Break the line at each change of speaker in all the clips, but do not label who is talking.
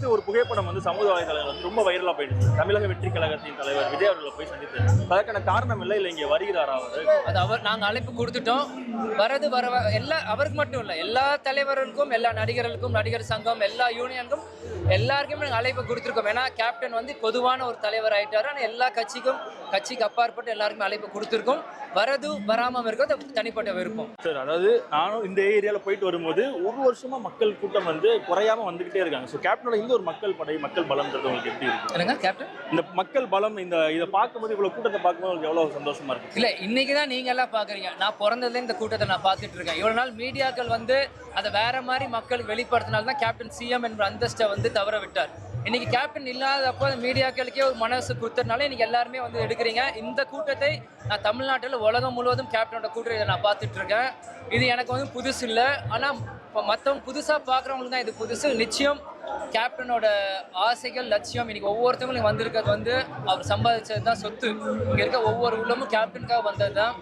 நேத்து ஒரு புகைப்படம் வந்து சமூக வலைதளங்கள் ரொம்ப வைரலாக போயிடுச்சு. தமிழக வெற்றி கழகத்தின் தலைவர் விஜய் அவர்களை போய் சந்தித்து அதற்கான காரணம் இல்லை இல்ல இங்க வருகிறாரா அவர்?
அது அவர் நாங்கள் அழைப்பு கொடுத்துட்டோம். வரது வர எல்லா அவருக்கு மட்டும் இல்லை எல்லா தலைவர்களுக்கும் எல்லா நடிகர்களுக்கும் நடிகர் சங்கம் எல்லா யூனியனுக்கும் எல்லாருக்குமே நாங்கள் அழைப்பு கொடுத்துருக்கோம். ஏன்னா கேப்டன் வந்து பொதுவான ஒரு தலைவர் ஆயிட்டாரு. ஆனால் எல்லா கட்சிக்கும் கட்சிக்கு அப்பாற்பட்டு எல்லாருக்குமே அழைப்பு கொடுத்துருக்கோம். வரது வராமல் இருக்கிறது தனிப்பட்ட விருப்பம்.
சார் அதாவது நானும் இந்த ஏரியால போயிட்டு வரும்போது ஒரு வருஷமா மக்கள் கூட்டம் வந்து குறையாம வந்துகிட்டே இருக்காங்க. ஸோ கேப்டனோட இந்த ஒரு மக்கள் படை மக்கள் பலம்ன்றது உங்களுக்கு எப்படி இருக்கு?
என்னங்க கேப்டன்
இந்த மக்கள் பலம் இந்த இதை பார்க்கும்போது இவ்வளவு கூட்டத்தை பார்க்கும்போது உங்களுக்கு எவ்வளவு சந்தோஷமா இருக்கு?
இல்லை இன்னைக்கு தான் நீங்கள் எல்லாம் பார்க்குறீங்க நான் பிறந்ததுலேருந்து இந்த கூட்டத்தை நான் பார்த்துட்டு இருக்கேன். இவ்வளோ நாள் மீடியாக்கள் வந்து அதை வேற மாதிரி மக்களுக்கு வெளிப்படுத்தினால தான் கேப்டன் சிஎம் என்ற அந்தஸ்தை வந்து தவற விட்டார். இன்னைக்கு கேப்டன் இல்லாதப்போ அந்த மீடியாக்களுக்கே ஒரு மனசு கொடுத்ததுனால இன்னைக்கு எல்லாருமே வந்து எடுக்கிறீங்க. இந்த கூட்டத்தை நான் தமிழ்நாட்டில் உலகம் முழுவதும் கேப்டனோட கூட்டத்தை நான் பார்த்துட்டு இருக்கேன் இது எனக்கு வந்து புதுசு இல்லை ஆனால் இப்போ மற்றவங்க புதுசாக பார்க்குறவங்களுக்கு தான் இது புதுசு. நிச்சயம் கேப்டனோட ஆசைகள் லட்சியம் இன்னைக்கு ஒவ்வொருத்தவங்களும் வந்திருக்கிறது வந்து அவர் சம்பாதிச்சது தான் சொத்து. இங்கே இருக்க ஒவ்வொரு உள்ளமும் கேப்டனுக்காக வந்தது தான்.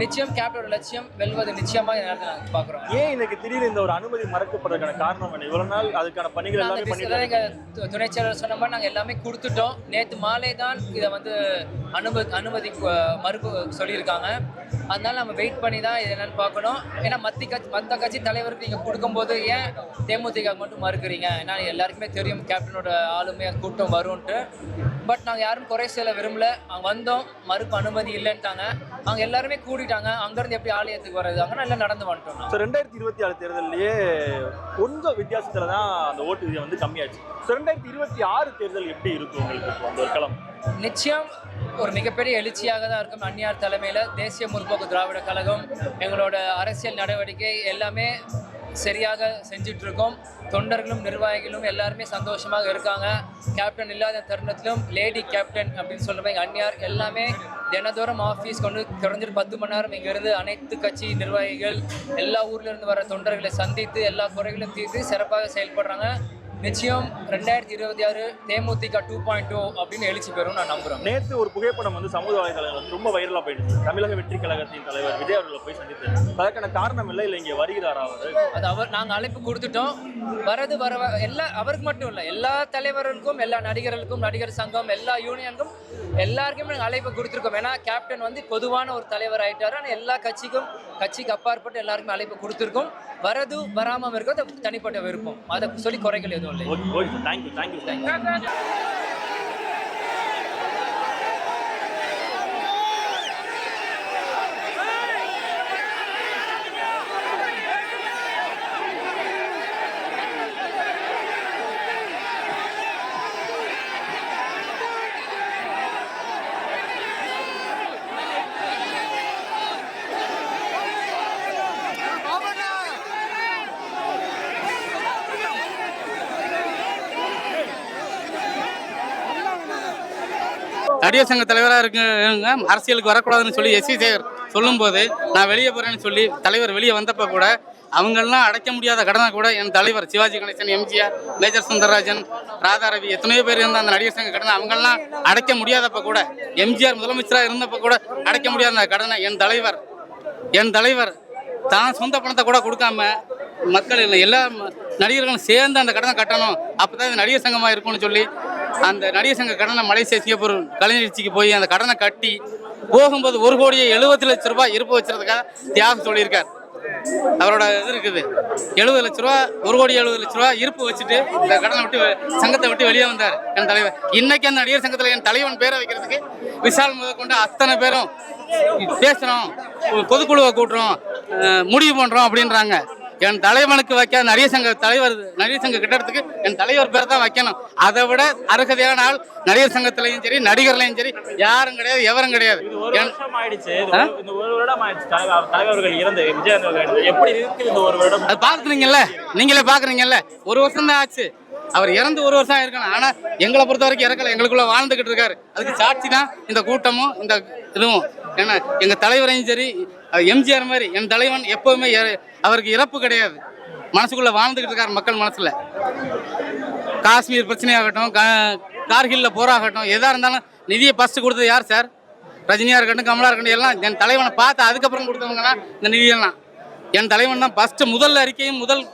நிச்சயம் கேப்டனோட லட்சியம் வெல்வது நிச்சயமாக நேரத்தில் நாங்கள் பார்க்குறோம்.
ஏன் இன்னைக்கு திடீர்னு இந்த ஒரு அனுமதி மறக்கப்படுறதுக்கான காரணம் என்ன? இவ்வளவு நாள் அதுக்கான பணிகள் எல்லாமே பண்ணிட்டு
எங்கள் துணைச் செயலர் சொன்ன மாதிரி நாங்கள் எல்லாமே கொடுத்துட்டோம். நேற்று மாலை தான் இதை வந்து அனுமதி அனுமதி மறுப்பு சொல்லியிருக்காங்க. அதனால நம்ம வெயிட் பண்ணி தான் இது என்னன்னு பார்க்கணும். ஏன்னா மத்தி கட்சி மற்ற கட்சி தலைவருக்கு நீங்கள் கொடுக்கும்போது ஏன் தேமுதிக மட்டும் மறுக்கிறீங்க? ஏன்னா எல்லாருக்குமே தெரியும் கேப்டனோட ஆளுமை கூட்டம் வரும்ன்ட்டு. பட் நாங்கள் யாரும் குறை சொல்ல விரும்பல. அவங்க வந்தோம். மறுப்பு அனுமதி இல்லைன்ட்டாங்க. அவங்க எல்லாருமே கூடிட்டாங்க. அங்கேருந்து எப்படி ஆலயத்துக்கு வர்றது? அங்கே நல்லா நடந்து வந்துட்டோம்.
ஸோ ரெண்டாயிரத்தி இருபத்தி ஆறு தேர்தல்லையே கொஞ்சம் வித்தியாசத்துல தான் அந்த ஓட்டு வந்து கம்மியாச்சு. ஸோ ரெண்டாயிரத்தி இருபத்தி ஆறு தேர்தல் எப்படி இருக்கும் உங்களுக்கு அந்த ஒரு களம்?
நிச்சயம் ஒரு மிகப்பெரிய எழுச்சியாக தான் இருக்கும் அந்நியார் தலைமையில். தேசிய முற்போக்கு திராவிட கழகம் எங்களோட அரசியல் நடவடிக்கை எல்லாமே சரியாக செஞ்சுட்டு இருக்கோம் தொண்டர்களும் நிர்வாகிகளும் எல்லாருமே சந்தோஷமாக இருக்காங்க. கேப்டன் இல்லாத தருணத்திலும் லேடி கேப்டன் அப்படின்னு சொல்லுவாங்க எங்கள் அந்நியார் எல்லாமே தினதோறும் ஆஃபீஸ் கொண்டு குறைஞ்சிட்டு பத்து மணி நேரம் இங்கேருந்து அனைத்து கட்சி நிர்வாகிகள் எல்லா ஊர்லேருந்து வர தொண்டர்களை சந்தித்து எல்லா குறைகளும் தீர்த்து சிறப்பாக செயல்படுறாங்க. நிச்சயம் ரெண்டாயிரத்தி இருபத்தி ஆறு தேமுதிக டூ பாயிண்ட் டூ அப்படின்னு எழுச்சி பெறும் நான் நம்புறேன்.
நேத்து ஒரு புகைப்படம் வந்து சமூக வலைதளங்கள் வந்து ரொம்ப வைரலா போயிடுச்சு. தமிழக வெற்றி கழகத்தின் தலைவர் விஜய் அவர்களை போய் சந்தித்து அதற்கான காரணம் இல்லை இல்ல இங்க வருகிறாரா அவர்?
அது அவர் நாங்கள் அழைப்பு கொடுத்துட்டோம். வரது வர எல்லா அவருக்கு மட்டும் இல்லை எல்லா தலைவர்களுக்கும் எல்லா நடிகர்களுக்கும் நடிகர் சங்கம் எல்லா யூனியனுக்கும் எல்லாருக்குமே நாங்கள் அழைப்பு கொடுத்துருக்கோம். ஏன்னா கேப்டன் வந்து பொதுவான ஒரு தலைவர் ஆயிட்டாரு. ஆனால் எல்லா கட்சிக்கும் கட்சிக்கு அப்பாற்பட்டு எல்லாருக்குமே அழைப்பு கொடுத்துருக்கோம். வரது வராமல் இருக்கிறது தனிப்பட்ட விருப்பம். அதை சொல்லி குறைகள் எதுவும் இல்லை.
ஓகே தேங்க்யூ தேங்க்யூ தேங்க்யூ
நடிகர் சங்க தலைவராக இருக்குங்க அரசியலுக்கு வரக்கூடாதுன்னு சொல்லி எஸ்சி சேகர் சொல்லும்போது நான் வெளியே போகிறேன்னு சொல்லி தலைவர் வெளியே வந்தப்போ கூட அவங்கெல்லாம் அடைக்க முடியாத கடனை கூட என் தலைவர் சிவாஜி கணேசன் எம்ஜிஆர் மேஜர் சுந்தரராஜன் ராதாரவி எத்தனையோ பேர் இருந்த அந்த நடிகர் சங்க கடனை அவங்கெல்லாம் அடைக்க முடியாதப்ப கூட எம்ஜிஆர் முதலமைச்சராக இருந்தப்ப கூட அடைக்க முடியாத அந்த கடனை என் தலைவர் என் தலைவர் தான் சொந்த பணத்தை கூட கொடுக்காம மக்கள் எல்லா நடிகர்களும் சேர்ந்து அந்த கடனை கட்டணும். அப்போ தான் இது நடிகர் சங்கமாக இருக்கும்னு சொல்லி அந்த நடிகர் சங்க கடனை மலேசியா சிங்கப்பூர் கலைநிகழ்ச்சிக்கு போய் அந்த கடனை கட்டி போகும்போது ஒரு கோடியே எழுபத்தி லட்ச ரூபாய் இருப்பு வச்சுறதுக்காக தியாகம் சொல்லியிருக்கார். அவரோட இது இருக்குது. எழுபது லட்ச ரூபா ஒரு கோடி எழுபது லட்ச ரூபா இருப்பு வச்சுட்டு இந்த கடனை விட்டு சங்கத்தை விட்டு வெளியே வந்தார். என் தலைவர். இன்னைக்கு அந்த நடிகர் சங்கத்தில் என் தலைவன் பேரை வைக்கிறதுக்கு விசால் முதற்கொண்டு அத்தனை பேரும் பேசுகிறோம் பொதுக்குழுவை கூட்டுறோம் முடிவு பண்ணுறோம் அப்படின்றாங்க. என் தலைவனுக்கு வைக்க நடிகர் சங்க தலைவர் நடிகர் சங்க கட்டடத்துக்கு என் தலைவர் பேர் தான் வைக்கணும். அதை விட அருகதையான ஆள் நடிகர் சங்கத்திலையும் சரி நடிகர்லையும் சரி யாரும் கிடையாது எவரும் கிடையாது. அது பார்க்குறீங்கல்ல? நீங்களே பார்க்குறீங்கல்ல? ஒரு வருஷம் தான் ஆச்சு. அவர் இறந்து ஒரு வருஷம் இருக்கணும் ஆனால் எங்களை பொறுத்த வரைக்கும் இறக்கல. எங்களுக்குள்ள வாழ்ந்துகிட்டு இருக்காரு. அதுக்கு சாட்சி தான் இந்த கூட்டமும் இந்த இதுவும். ஏன்னா எங்கள் தலைவரையும் சரி எம்ஜிஆர் மாதிரி என் தலைவன் எப்போவுமே அவருக்கு இறப்பு கிடையாது. மனசுக்குள்ள வாழ்ந்துகிட்டு இருக்கார் மக்கள் மனசுல. காஷ்மீர் பிரச்சனையாகட்டும் கா- கார்கில்ல போராகட்டும் எதாக இருந்தாலும் நிதியை ஃபஸ்ட்டு கொடுத்தது யார் சார்? ரஜினியாக இருக்கட்டும் கமலா இருக்கட்டும் எல்லாம் என் தலைவனை பார்த்து அதுக்கப்புறம் கொடுத்தவங்கன்னா இந்த நிதியெல்லாம். என் தலைவன் தான் ஃபஸ்ட்டு முதல் அறிக்கையும் முதல்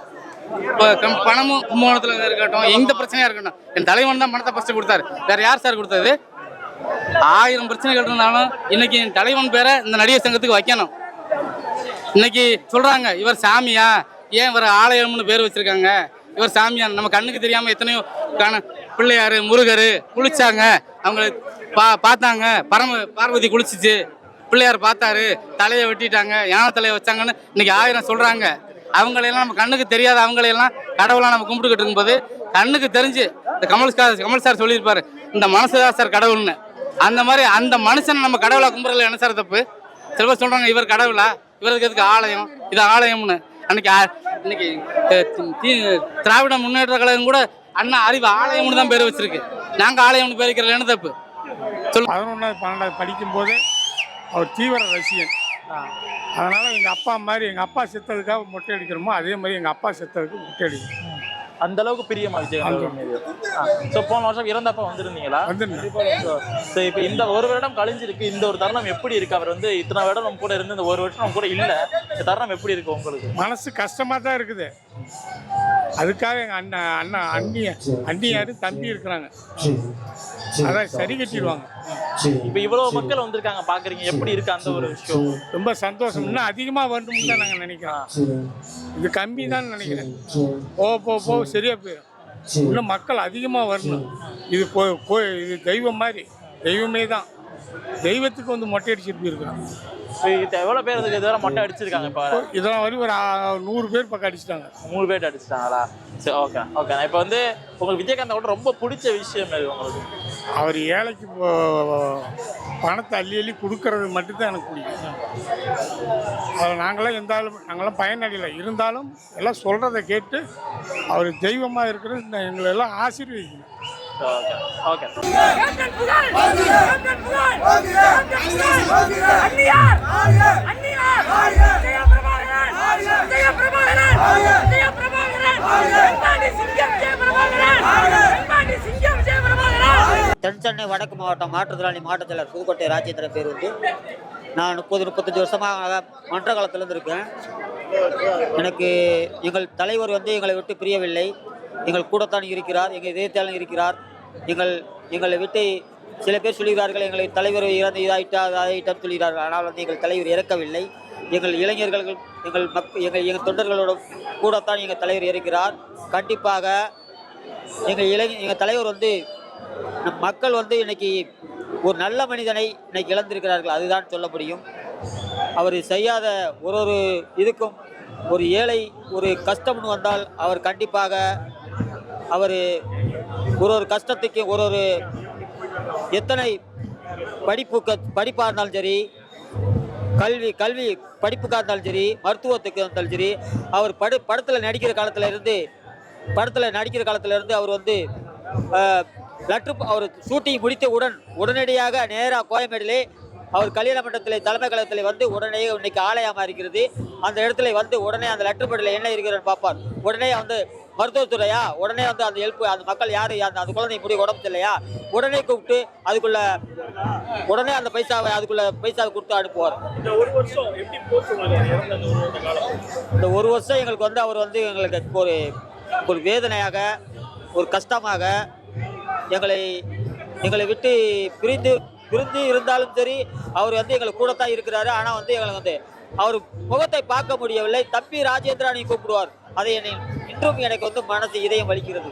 கம் பணமும் கும்பகோணத்தில் இருக்கட்டும் எந்த பிரச்சனையாக இருக்கட்டும் என் தலைவன் தான் பணத்தை ஃபஸ்ட்டு கொடுத்தாரு. வேற யார் சார் கொடுத்தது? ஆயிரம் பிரச்சனைகள் இருந்தாலும் இன்னைக்கு என் தலைவன் பேரை இந்த நடிகர் சங்கத்துக்கு வைக்கணும். இன்னைக்கு சொல்றாங்க இவர் சாமியா? ஏன் இவர் ஆலயம்னு பேர் வச்சிருக்காங்க? இவர் சாமியா நம்ம கண்ணுக்கு தெரியாம எத்தனையோ காண பிள்ளையார் முருகர் குளிச்சாங்க. அவங்க பா பார்த்தாங்க. பரம பார்வதி குளிச்சிச்சு. பிள்ளையார் பார்த்தாரு. தலையை வெட்டிட்டாங்க. யானை தலையை வச்சாங்கன்னு இன்னைக்கு ஆயிரம் சொல்றாங்க. அவங்களையெல்லாம் நம்ம கண்ணுக்கு தெரியாத அவங்களையெல்லாம் கடவுளாக நம்ம கும்பிட்டுக்கிட்டு இருக்கும்போது கண்ணுக்கு தெரிஞ்சு இந்த கமல் சார் கமல் சார் சொல்லியிருப்பாரு இந்த மனசுதான் சார் கடவுள்னு. அந்த மாதிரி அந்த மனுஷனை நம்ம கடவுளாக கும்பிட்றதுல என்ன சார் தப்பு? சில பேர் சொல்றாங்க இவர் கடவுளா? இவருக்கு எதுக்கு ஆலயம்? இது ஆலயம்னு. அன்னைக்கு இன்னைக்கு திராவிட முன்னேற்ற கழகம் கூட அண்ணா அறிவு ஆலயம்னு தான் பேர் வச்சிருக்கு. நாங்க ஆலயம்னு பேர் வைக்கிறதுல என்ன தப்பு?
பதினொன்றாவது பன்னெண்டாவது படிக்கும்போது அவர் தீவிர ரசிகன். அதனால் எங்கள் அப்பா மாதிரி எங்கள் அப்பா செத்ததுக்காக மொட்டை அடிக்கிறோமோ அதே மாதிரி எங்கள் அப்பா செத்ததுக்கு மொட்டை அடிக்கணும்
அந்த அளவுக்கு பிரியமா விஜயகாந்த் மீது ஸோ போன வருஷம் இறந்தப்ப வந்திருந்தீங்களா. ஸோ இப்போ இந்த ஒரு வருடம் கழிஞ்சிருக்கு. இந்த ஒரு தருணம் எப்படி இருக்கு? அவர் வந்து இத்தனை வருடம் நம்ம கூட இருந்து இந்த ஒரு வருஷம் நம்ம கூட இல்ல. இந்த தருணம் எப்படி இருக்கு உங்களுக்கு?
மனசு கஷ்டமாக தான் இருக்குது. அதுக்காக எங்கள் அண்ணன் அண்ணா அண்ணி அண்ணியார் தம்பி இருக்கிறாங்க. அதான் சரி கட்டிடுவாங்க.
இப்போ இவ்வளவு மக்கள் வந்திருக்காங்க பாக்குறீங்க. எப்படி இருக்கு அந்த ஒரு விஷயம்?
ரொம்ப சந்தோஷம். இன்னும் அதிகமாக வரணும்னு தான் நாங்கள் நினைக்கிறோம். இது கம்மி தான் நினைக்கிறேன். போக போக போக சரியாக போயிடும் இன்னும் மக்கள் அதிகமாக வரணும். இது கோ கோ இது தெய்வம் மாதிரி. தெய்வமே தான். தெய்வத்துக்கு வந்து மொட்டை அடிச்சிட்டு
இது எவ்வளவு பேர் இதுவரை மொட்டை அடிச்சிருக்காங்க இப்போ
இதெல்லாம் வரையும் ஒரு நூறு பேர் பக்கம் அடிச்சிட்டாங்க.
மூணு பேர் அடிச்சிட்டாங்களா? சரி ஓகே ஓகே நான் இப்போ வந்து உங்களுக்கு விஜயகாந்த் கூட ரொம்ப பிடிச்ச விஷயம் எது உங்களுக்கு?
அவர் ஏழைக்கு போ- பணத்தை அள்ளி அள்ளி கொடுக்கறது மட்டும்தான் எனக்கு பிடிக்கும். அதில் நாங்களாம் ஆளும் நாங்களாம் பயனடையலை. இருந்தாலும் எல்லாம் சொல்கிறத கேட்டு அவர் தெய்வமாக இருக்கிறது இந்த எங்களை எல்லாம் ஆசீர்வதிக்கணும்.
ஓகே ஓகே
சிங்கம்
தென்சென்னை வடக்கு மாவட்டம் மாற்றுத்திறனாளி மாவட்டத்தில் புதுக்கோட்டை ராஜேந்திரன் பேர் வந்து. நான் முப்பது முப்பத்தஞ்சு வருஷமாக மன்ற காலத்திலேருந்து இருக்கேன் எனக்கு எங்கள் தலைவர் வந்து எங்களை விட்டு பிரியவில்லை. எங்கள் கூடத்தான் இருக்கிறார் எங்கள் இதயத்தாலும் இருக்கிறார். எங்கள் எங்களை விட்டு சில பேர் சொல்கிறார்கள் எங்களை தலைவர் இறந்து இதாயிட்டா அதாயிட்டான்னு சொல்கிறார்கள் ஆனால் வந்து எங்கள் தலைவர் இறக்கவில்லை. எங்கள் இளைஞர்கள் எங்கள் மக் எங்கள் எங்கள் தொண்டர்களோட கூடத்தான் எங்கள் தலைவர் இருக்கிறார். கண்டிப்பாக எங்கள் இளைஞ எங்கள் தலைவர் வந்து மக்கள் வந்து இன்னைக்கு ஒரு நல்ல மனிதனை இன்னைக்கு இழந்திருக்கிறார்கள் அதுதான் சொல்ல முடியும். அவர் செய்யாத ஒரு ஒரு இதுக்கும் ஒரு ஏழை ஒரு கஷ்டம்னு வந்தால் அவர் கண்டிப்பாக அவர் ஒரு ஒரு கஷ்டத்துக்கு ஒரு ஒரு எத்தனை படிப்பு படிப்பாக இருந்தாலும் சரி கல்வி கல்வி படிப்புக்காக இருந்தாலும் சரி மருத்துவத்துக்கு இருந்தாலும் சரி அவர் படு படத்தில் நடிக்கிற காலத்தில் இருந்து படத்தில் நடிக்கிற காலத்தில் இருந்து அவர் வந்து லெட்ரு அவர் ஷூட்டிங் முடித்தவுடன் உடனடியாக நேராக கோயம்பேடிலே அவர் கல்யாண மண்டபத்தில் தலைமை கழகத்தில் வந்து உடனே இன்னைக்கு ஆலயமாக இருக்கிறது. அந்த இடத்துல வந்து உடனே அந்த லெட்டர் படியில் என்ன இருக்கிறன்னு பார்ப்பார். உடனே வந்து மருத்துவத்துறையா? உடனே வந்து அந்த ஹெல்ப் அந்த மக்கள் யார்? அந்த அந்த குழந்தை முடி உடம்பு சரியில்லையா? உடனே கூப்பிட்டு அதுக்குள்ள உடனே அந்த பைசாவை அதுக்குள்ள பைசாவை கொடுத்து அனுப்புவார்.
இந்த ஒரு வருஷம்
எங்களுக்கு வந்து அவர் வந்து எங்களுக்கு ஒரு ஒரு வேதனையாக ஒரு கஷ்டமாக எங்களை எங்களை விட்டு பிரிந்து பிரிந்து இருந்தாலும் சரி அவர் வந்து எங்களுக்கு கூடத்தான் இருக்கிறாரு. ஆனால் வந்து எங்களை வந்து அவர் முகத்தை பார்க்க முடியவில்லை. தம்பி ராஜேந்திராணி கூப்பிடுவார். அதை என்னை இன்றும் எனக்கு வந்து மனசு இதயம் வலிக்கிறது.